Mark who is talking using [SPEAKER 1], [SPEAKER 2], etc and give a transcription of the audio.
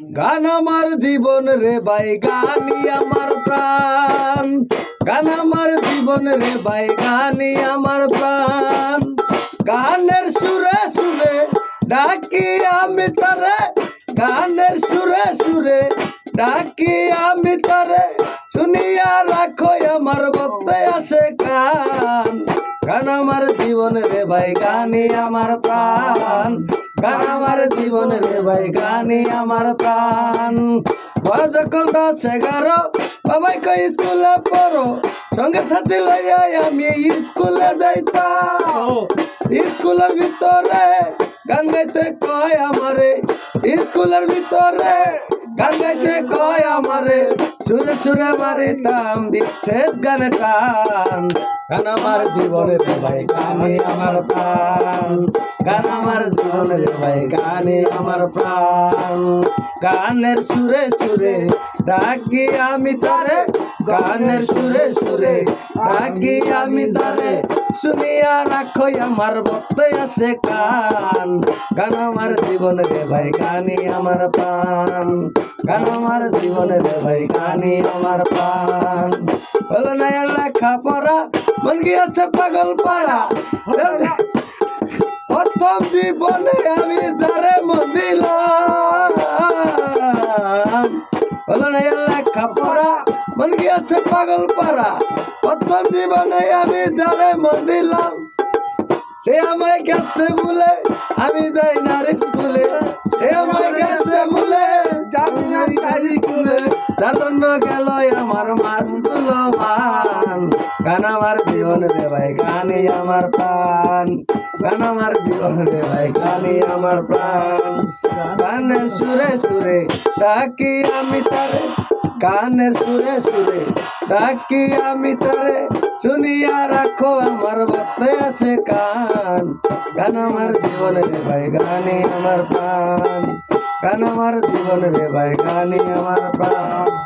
[SPEAKER 1] গান আমার জীবন রে ভাই গানি আমার প্রাণ। গান আমার জীবন রে ভাই গানি আমার প্রাণ। গানের সুরে সুরে ডাকি আমি তারে। গানের সুরে সুরে ডাকি আমি তারে। শুনিয়া রাখো আমার ভক্তে আসে কান। গান আমার জীবন রে ভাই গানি আমার প্রাণ। গান আমার জীবন রে ভাই গানি আমার প্রাণ। বয়স যখন দশ এগারো বাবাই কই স্কুলে পড়ো। সঙ্গে সাথে লইয়া আমি স্কুলে যাইতাম। স্কুলের ভিতরে গান গাইতে কয় আমারে। স্কুলের ভিতরে গান গাইতে কয় আমারে। সুরে সুরে মারিতাম বিচ্ছেদ গানে টান। গান আমার জীবনের ভাই গানে আমার প্রাণ। গান আমার জীবনের ভাই গানে আমার প্রাণ। গানের সুরে সুরে ডাকি আমি তারে গানের সুরে সুরে ডাকি আমি তারে শুনিয়া রাখো আমার ভক্ত আসে কান। গান আমার জীবন রে ভাই গানি আমার প্রাণ। গান আমার জীবন রে ভাই গানি আমার প্রাণ। বলো না লেখা পড়া মন গিয়েছে পাগল পাড়া। প্রথম জীবনে বলো না লেখা পড়া মন গিয়েছে পাগল পাড়া। প্রথম জীবনে আমি যারে মন দিলাম, সে আমায় গেছে বলে আমি যাই না রে স্কুলে। সে আমায় গেছে বলে যাবি না রে স্কুলে। যার জন্য গেল আমার মান তুলো মান। গান আমার জীবন রে ভাই গানে আমার প্রাণ। গান আমার জীবন রে ভাই গানে আমার প্রাণ। গানের সুরে সুরে ডাকি আমি তারে, গানের সুরে সুরে ডাকি আমি তারে। শুনিয়া রাখো আমার ভক্তে আছে কান। গান আমার জীবন রে ভাই গানে আমার প্রাণ। গান আমার জীবন রে ভাই গানে আমার প্রাণ।